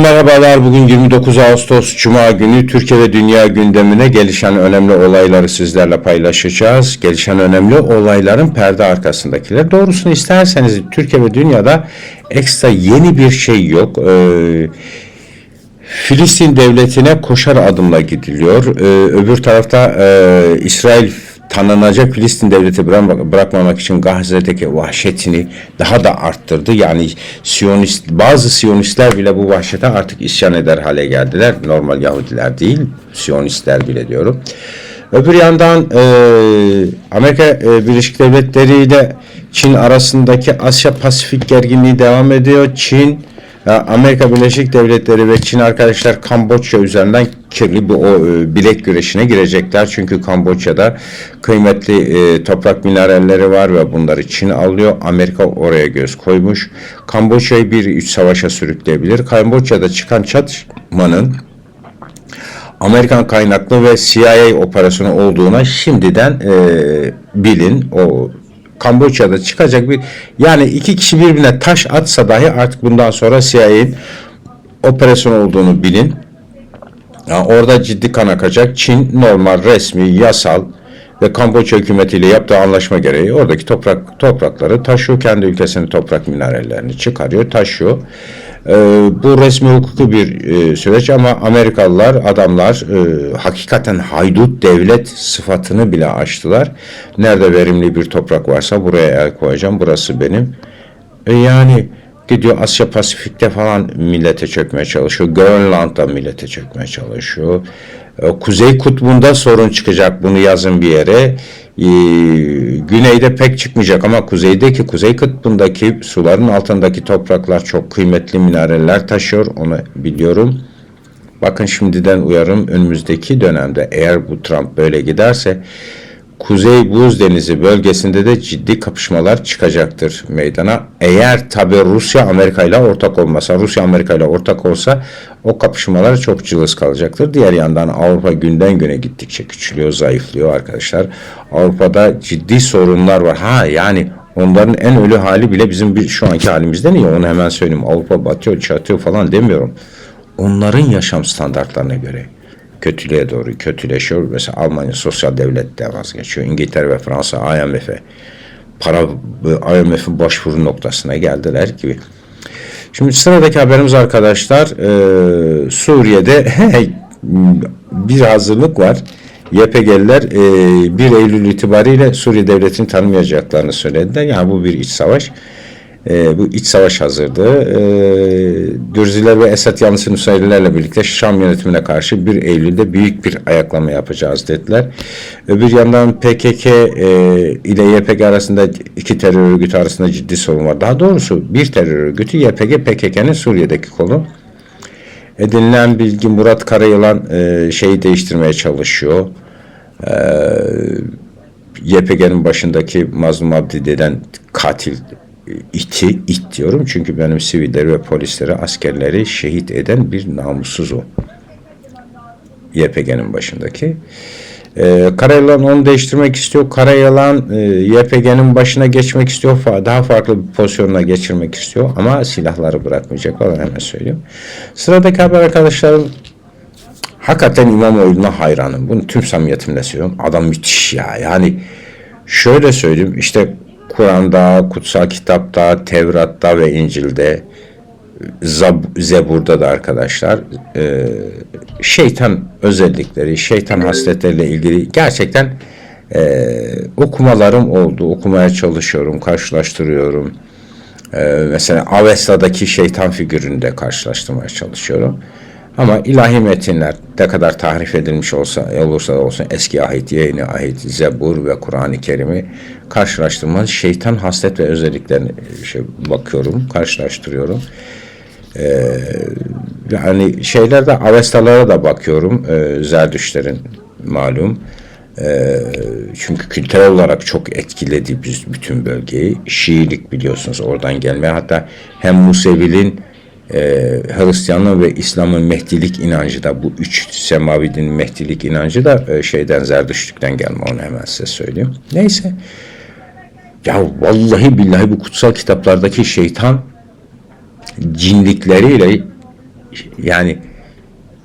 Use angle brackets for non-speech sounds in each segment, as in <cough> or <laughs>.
Merhabalar. Bugün 29 Ağustos Cuma günü Türkiye ve dünya gündemine gelişen önemli olayları sizlerle paylaşacağız. Gelişen önemli olayların perde arkasındakiler. Doğrusunu isterseniz Türkiye ve dünyada ekstra yeni bir şey yok. Ee, Filistin devletine koşar adımla gidiliyor. Ee, öbür tarafta e, İsrail tanınacak Filistin devleti bırak- bırakmamak için Gazze'deki vahşetini daha da arttırdı. Yani Siyonist bazı Siyonistler bile bu vahşete artık isyan eder hale geldiler. Normal Yahudiler değil, Siyonistler bile diyorum. Öbür yandan e, Amerika e, Birleşik Devletleri ile Çin arasındaki Asya Pasifik gerginliği devam ediyor. Çin e, Amerika Birleşik Devletleri ve Çin arkadaşlar Kamboçya üzerinden kirli bir o e, bilek güreşine girecekler. Çünkü Kamboçya'da kıymetli e, toprak mineralleri var ve bunları Çin alıyor. Amerika oraya göz koymuş. Kamboçya'yı bir iç savaşa sürükleyebilir. Kamboçya'da çıkan çatışmanın Amerikan kaynaklı ve CIA operasyonu olduğuna şimdiden e, bilin. O Kamboçya'da çıkacak bir yani iki kişi birbirine taş atsa dahi artık bundan sonra CIA'nin operasyon olduğunu bilin. Ya orada ciddi kan akacak. Çin normal, resmi, yasal ve Kamboçya hükümetiyle yaptığı anlaşma gereği oradaki toprak toprakları taşıyor. Kendi ülkesinin toprak minerallerini çıkarıyor, taşıyor. Ee, bu resmi hukuku bir e, süreç ama Amerikalılar, adamlar e, hakikaten haydut devlet sıfatını bile aştılar. Nerede verimli bir toprak varsa buraya el koyacağım, burası benim. E yani gidiyor Asya Pasifik'te falan millete çökmeye çalışıyor. Grönland'da millete çökmeye çalışıyor. E, Kuzey Kutbu'nda sorun çıkacak bunu yazın bir yere. E, güneyde pek çıkmayacak ama kuzeydeki Kuzey Kutbu'ndaki suların altındaki topraklar çok kıymetli mineraller taşıyor. Onu biliyorum. Bakın şimdiden uyarım önümüzdeki dönemde eğer bu Trump böyle giderse Kuzey Buz Denizi bölgesinde de ciddi kapışmalar çıkacaktır meydana. Eğer tabi Rusya Amerika ile ortak olmasa, Rusya Amerika ile ortak olsa o kapışmalar çok cılız kalacaktır. Diğer yandan Avrupa günden güne gittikçe küçülüyor, zayıflıyor arkadaşlar. Avrupa'da ciddi sorunlar var. Ha yani onların en ölü hali bile bizim şu anki halimizden iyi. Onu hemen söyleyeyim. Avrupa batıyor, çatıyor falan demiyorum. Onların yaşam standartlarına göre kötülüğe doğru kötüleşiyor. Mesela Almanya sosyal devletten vazgeçiyor. İngiltere ve Fransa IMF'e para IMF'in başvuru noktasına geldiler gibi. Şimdi sıradaki haberimiz arkadaşlar e, Suriye'de <laughs> bir hazırlık var. YPG'liler e, 1 Eylül itibariyle Suriye devletini tanımayacaklarını söylediler. Yani bu bir iç savaş. E, bu iç savaş hazırdı. E, Dürziler ve Esad yanlısı Nusayrilerle birlikte Şam yönetimine karşı 1 Eylül'de büyük bir ayaklama yapacağız dediler. Öbür yandan PKK e, ile YPG arasında iki terör örgütü arasında ciddi sorun var. Daha doğrusu bir terör örgütü YPG PKK'nın Suriye'deki kolu. Edinilen bilgi Murat Karayılan e, şeyi değiştirmeye çalışıyor. E, YPG'nin başındaki Mazlum Abdi deden katil iti, it diyorum çünkü benim sivilleri ve polisleri, askerleri şehit eden bir namussuz o. YPG'nin başındaki. Ee, Karayalan onu değiştirmek istiyor. Karayalan e, YPG'nin başına geçmek istiyor. Daha farklı bir pozisyonuna geçirmek istiyor. Ama silahları bırakmayacak. Onu hemen söyleyeyim. Sıradaki haber arkadaşlarım hakikaten İmamoğlu'na hayranım. Bunu tüm samimiyetimle söylüyorum. Adam müthiş ya. Yani şöyle söyleyeyim. işte Kur'an'da, kutsal kitapta, Tevrat'ta ve İncil'de Zebur'da da arkadaşlar e, şeytan özellikleri, şeytan hasletleriyle ilgili gerçekten e, okumalarım oldu. Okumaya çalışıyorum, karşılaştırıyorum. E, mesela Avesta'daki şeytan figürünü de karşılaştırmaya çalışıyorum. Ama ilahi metinler ne kadar tahrif edilmiş olsa olursa olsun eski ahit, yeni ahit, Zebur ve Kur'an-ı Kerim'i karşılaştırma şeytan haslet ve özelliklerine şey bakıyorum, karşılaştırıyorum. Ee, yani şeylerde Avestalara da bakıyorum. Ee, Zerdüşlerin malum. Ee, çünkü kültürel olarak çok etkiledi biz bütün bölgeyi. Şiilik biliyorsunuz oradan gelmeye. Hatta hem Musevi'nin e, Hristiyanlığın ve İslam'ın Mehdilik inancı da bu üç semavi dinin Mehdilik inancı da e, şeyden Zerdüştlükten gelme onu hemen size söyleyeyim. Neyse. Ya vallahi billahi bu kutsal kitaplardaki şeytan cinlikleriyle yani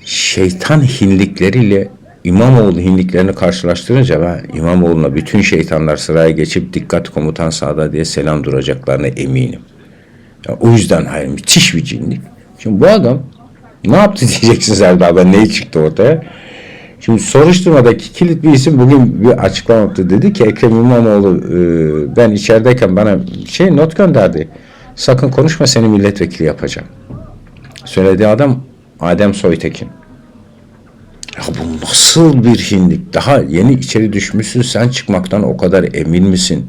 şeytan hinlikleriyle İmamoğlu hinliklerini karşılaştırınca ben İmamoğlu'na bütün şeytanlar sıraya geçip dikkat komutan sağda diye selam duracaklarına eminim. O yüzden hayır müthiş bir cinlik. Şimdi bu adam ne yaptı <laughs> diyeceksiniz Erdal ben neyi çıktı ortaya? Şimdi soruşturmadaki kilit bir isim bugün bir açıklama yaptı. Dedi ki Ekrem İmamoğlu e, ben içerideyken bana şey not gönderdi. Sakın konuşma seni milletvekili yapacağım. Söylediği adam Adem Soytekin. Ya bu nasıl bir hinlik? Daha yeni içeri düşmüşsün sen çıkmaktan o kadar emin misin?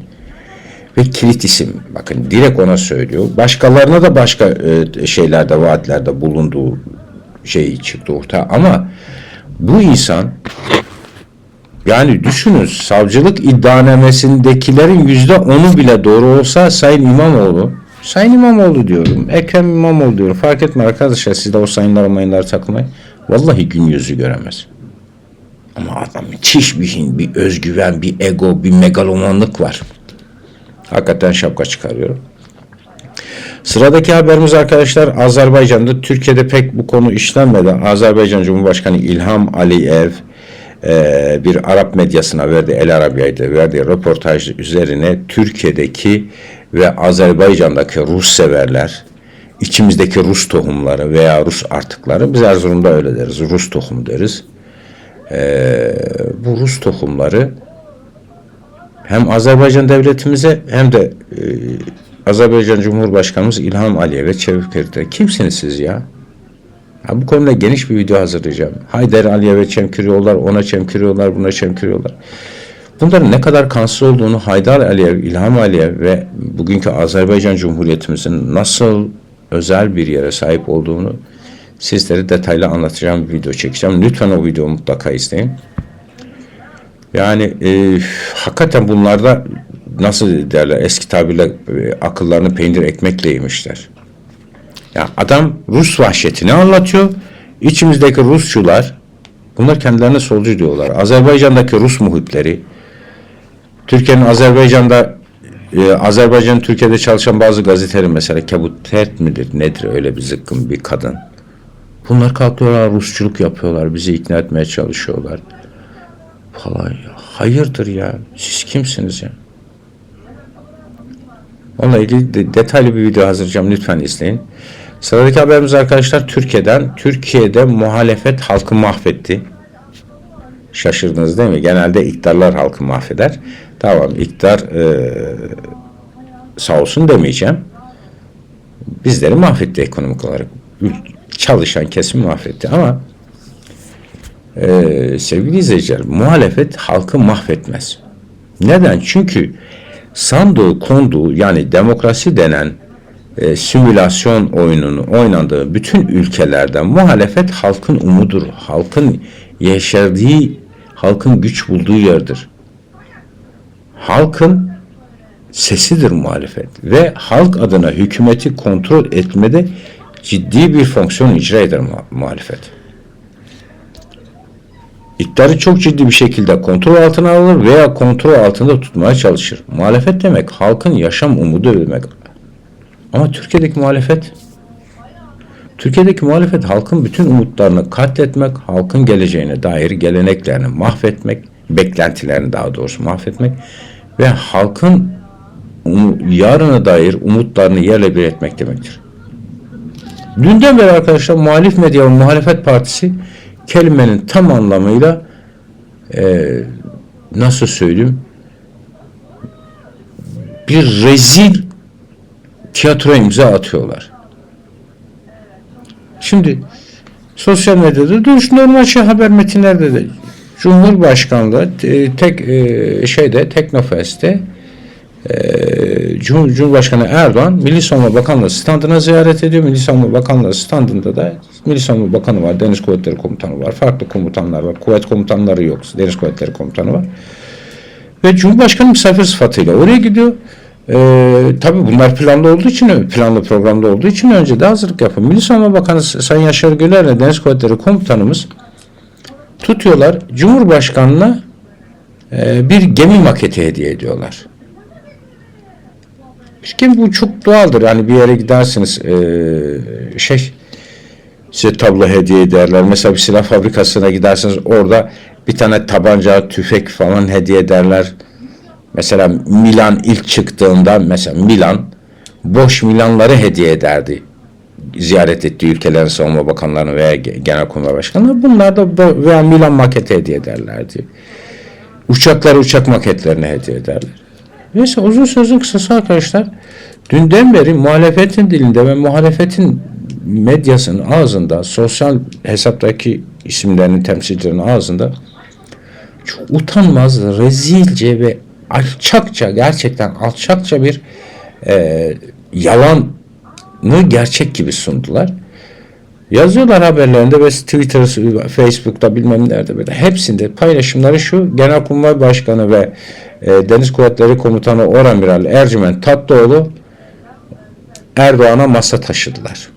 Ve kilit isim. Bakın direkt ona söylüyor. Başkalarına da başka e, şeylerde, vaatlerde bulunduğu şey çıktı ortaya. Ama bu insan yani düşünün savcılık iddianamesindekilerin yüzde onu bile doğru olsa Sayın İmamoğlu Sayın İmamoğlu diyorum. Ekrem İmamoğlu diyorum. Fark etme arkadaşlar siz de o sayınlara mayınlara takılmayın. Vallahi gün yüzü göremez. Ama adam müthiş bir bir özgüven, bir ego, bir megalomanlık var. Hakikaten şapka çıkarıyorum. Sıradaki haberimiz arkadaşlar Azerbaycan'da Türkiye'de pek bu konu işlenmedi. Azerbaycan Cumhurbaşkanı İlham Aliyev e, bir Arap medyasına verdi, El Arabiya'da verdiği röportaj üzerine Türkiye'deki ve Azerbaycan'daki Rus severler, içimizdeki Rus tohumları veya Rus artıkları, biz Erzurum'da öyle deriz, Rus tohum deriz. E, bu Rus tohumları hem Azerbaycan devletimize hem de e, Azerbaycan Cumhurbaşkanımız İlham Aliyev'e çevik verdi. Kimsiniz siz ya? Ha, bu konuda geniş bir video hazırlayacağım. Haydar Aliyev'e çemkiriyorlar, ona çemkiriyorlar, buna çemkiriyorlar. Bunların ne kadar kansız olduğunu Haydar Aliyev, İlham Aliyev ve bugünkü Azerbaycan Cumhuriyetimizin nasıl özel bir yere sahip olduğunu sizlere detaylı anlatacağım bir video çekeceğim. Lütfen o videoyu mutlaka izleyin. Yani e, hakikaten bunlarda nasıl derler eski tabirle e, akıllarını peynir ekmekle yemişler. Ya adam Rus vahşetini anlatıyor. İçimizdeki Rusçular bunlar kendilerine solcu diyorlar. Azerbaycan'daki Rus muhipleri Türkiye'nin Azerbaycan'da e, Azerbaycan Türkiye'de çalışan bazı gazetelerin mesela Kabutert midir nedir öyle bir zıkkın bir kadın. Bunlar kalkıyorlar Rusçuluk yapıyorlar bizi ikna etmeye çalışıyorlar falan. Hayırdır ya siz kimsiniz ya? Onunla ilgili de, detaylı bir video hazırlayacağım lütfen izleyin. Sıradaki haberimiz arkadaşlar Türkiye'den. Türkiye'de muhalefet halkı mahvetti. Şaşırdınız değil mi? Genelde iktidarlar halkı mahveder. Tamam iktidar e, sağ olsun demeyeceğim. Bizleri mahvetti ekonomik olarak. Çalışan kesim mahvetti ama e, sevgili izleyiciler muhalefet halkı mahvetmez. Neden? Çünkü sandığı konduğu yani demokrasi denen e, simülasyon oyununu oynandığı bütün ülkelerde muhalefet halkın umudur. Halkın yeşerdiği, halkın güç bulduğu yerdir. Halkın sesidir muhalefet ve halk adına hükümeti kontrol etmede ciddi bir fonksiyon icra eder muhalefet. İktidarı çok ciddi bir şekilde kontrol altına alır veya kontrol altında tutmaya çalışır. Muhalefet demek halkın yaşam umudu demek. Ama Türkiye'deki muhalefet Türkiye'deki muhalefet halkın bütün umutlarını katletmek, halkın geleceğine dair geleneklerini mahvetmek, beklentilerini daha doğrusu mahvetmek ve halkın yarına dair umutlarını yerle bir etmek demektir. Dünden beri arkadaşlar muhalif medya ve muhalefet partisi kelimenin tam anlamıyla e, nasıl söyleyeyim bir rezil tiyatro imza atıyorlar. Şimdi sosyal medyada duruş normal şey haber metinlerde de Cumhurbaşkanlığı e, tek e, şeyde Teknofest'te e, Cumhurbaşkanı Erdoğan Milli Savunma Bakanlığı standına ziyaret ediyor. Milli Savunma Bakanlığı standında da Milli Savunma Bakanı var, Deniz Kuvvetleri Komutanı var, farklı komutanlar var, kuvvet komutanları yok, Deniz Kuvvetleri Komutanı var. Ve Cumhurbaşkanı misafir sıfatıyla oraya gidiyor. Ee, tabii bunlar planlı olduğu için, planlı programda olduğu için önce de hazırlık yapın. Milli Savunma Bakanı Sayın Yaşar Güler'le Deniz Kuvvetleri Komutanımız tutuyorlar. Cumhurbaşkanına e, bir gemi maketi hediye ediyorlar. Ki bu çok doğaldır. Yani bir yere gidersiniz e, şey size tablo hediye ederler. Mesela bir silah fabrikasına giderseniz orada bir tane tabanca, tüfek falan hediye ederler. Mesela Milan ilk çıktığında mesela Milan boş Milanları hediye ederdi. Ziyaret ettiği ülkelerin savunma bakanlarını veya ge- genelkurmay başkanları bunlar da veya Milan maketi hediye ederlerdi. Uçakları uçak maketlerini hediye ederler. Neyse uzun sözün kısası arkadaşlar. Dünden beri muhalefetin dilinde ve muhalefetin medyasının ağzında, sosyal hesaptaki isimlerinin temsilcilerinin ağzında çok utanmaz, rezilce ve alçakça, gerçekten alçakça bir e, yalanı gerçek gibi sundular. Yazıyorlar haberlerinde ve Twitter, Facebook'ta bilmem nerede böyle hepsinde paylaşımları şu Genelkurmay Başkanı ve e, Deniz Kuvvetleri Komutanı Oramiral Ercüment Tatlıoğlu Erdoğan'a masa taşıdılar.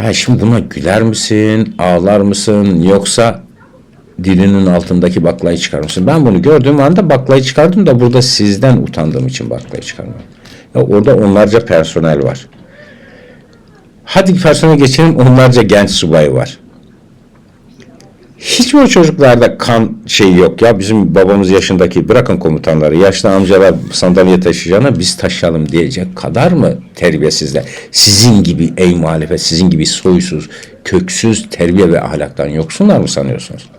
Ya şimdi buna güler misin, ağlar mısın yoksa dilinin altındaki baklayı çıkarır mısın? Ben bunu gördüğüm anda baklayı çıkardım da burada sizden utandığım için baklayı çıkarmıyorum. Ya orada onlarca personel var. Hadi personel geçelim onlarca genç subay var. Hiç mi o çocuklarda kan şeyi yok ya bizim babamız yaşındaki bırakın komutanları yaşlı amcalar sandalye taşıyacağına biz taşıyalım diyecek kadar mı terbiyesizler? Sizin gibi ey muhalefet sizin gibi soysuz, köksüz terbiye ve ahlaktan yoksunlar mı sanıyorsunuz?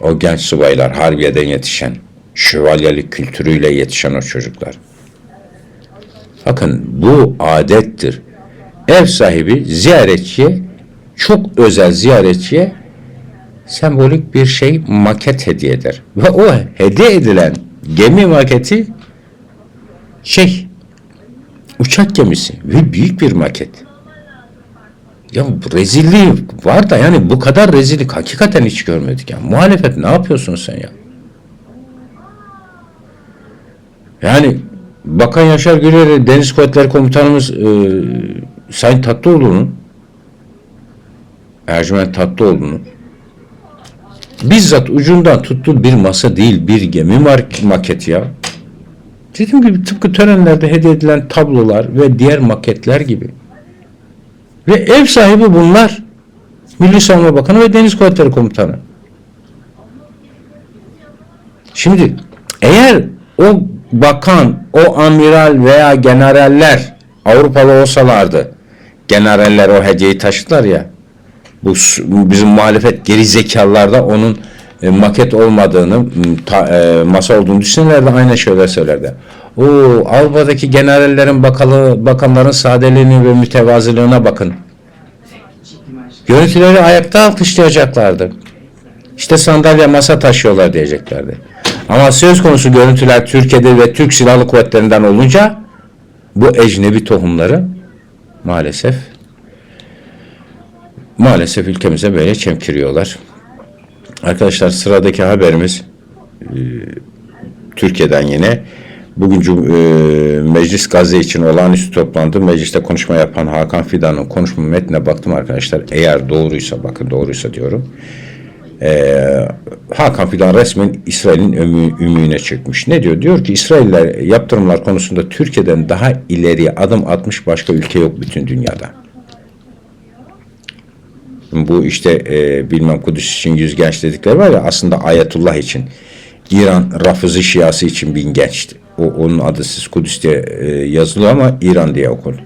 O genç subaylar harbiyeden yetişen, şövalyelik kültürüyle yetişen o çocuklar. Bakın bu adettir. Ev sahibi ziyaretçiye çok özel ziyaretçiye sembolik bir şey maket hediye eder. Ve o hediye edilen gemi maketi şey uçak gemisi ve büyük bir maket. Ya rezilliği var da yani bu kadar rezillik hakikaten hiç görmedik ya. Muhalefet ne yapıyorsun sen ya? Yani Bakan Yaşar Güler'e Deniz Kuvvetleri Komutanımız e, Sayın Tatlıoğlu'nun Ercüment Tatlıoğlu'nun bizzat ucundan tuttuğu bir masa değil bir gemi mark maketi ya. Dediğim gibi tıpkı törenlerde hediye edilen tablolar ve diğer maketler gibi. Ve ev sahibi bunlar. Milli Savunma Bakanı ve Deniz Kuvvetleri Komutanı. Şimdi eğer o bakan, o amiral veya generaller Avrupalı olsalardı, generaller o hediyeyi taşıdılar ya, bu bizim muhalefet geri zekalılar da onun e, maket olmadığını, ta- e, masa olduğunu düşünürlerdi, aynı şeyler söylerdi. O Avrupa'daki generallerin bakalı, bakanların sadeliğine ve mütevazılığına bakın. Görüntüleri ayakta alkışlayacaklardı. İşte sandalye masa taşıyorlar diyeceklerdi. Ama söz konusu görüntüler Türkiye'de ve Türk Silahlı Kuvvetleri'nden olunca bu ecnebi tohumları maalesef maalesef ülkemize böyle çemkiriyorlar. Arkadaşlar sıradaki haberimiz e, Türkiye'den yine bugün e, Meclis Gazze için olağanüstü toplandı. Mecliste konuşma yapan Hakan Fidan'ın konuşma metnine baktım arkadaşlar. Eğer doğruysa bakın doğruysa diyorum. Ee, Hakan Fidan resmen İsrail'in ömü, ümüğüne çökmüş. Ne diyor? Diyor ki İsrailler yaptırımlar konusunda Türkiye'den daha ileriye adım atmış başka ülke yok bütün dünyada. Bu işte e, bilmem Kudüs için yüz genç dedikleri var ya aslında Ayetullah için. İran Rafızı Şiası için bin gençti. O, onun adı siz Kudüs diye e, yazılıyor ama İran diye okunur.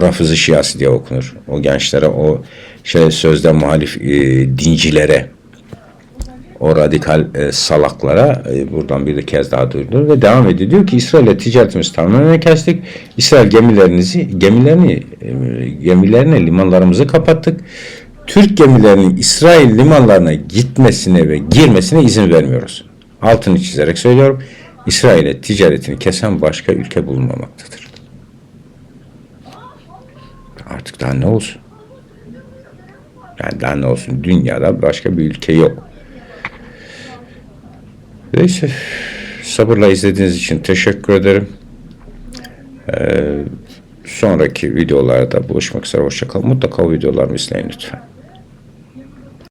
Rafızı Şiası diye okunur. O gençlere o şey sözde muhalif e, dincilere o radikal e, salaklara e, buradan bir kez daha duyurulur ve devam ediyor. Diyor ki İsrail'le ticaretimizi tamamen kestik. İsrail gemilerinizi gemilerini e, gemilerine limanlarımızı kapattık. Türk gemilerinin İsrail limanlarına gitmesine ve girmesine izin vermiyoruz. Altını çizerek söylüyorum. İsrail'e ticaretini kesen başka ülke bulunmamaktadır. Artık daha ne olsun? Yani daha ne olsun? Dünyada başka bir ülke yok. Neyse. Sabırla izlediğiniz için teşekkür ederim. Ee, sonraki videolarda buluşmak üzere. Hoşçakalın. Mutlaka o videolarımı izleyin lütfen.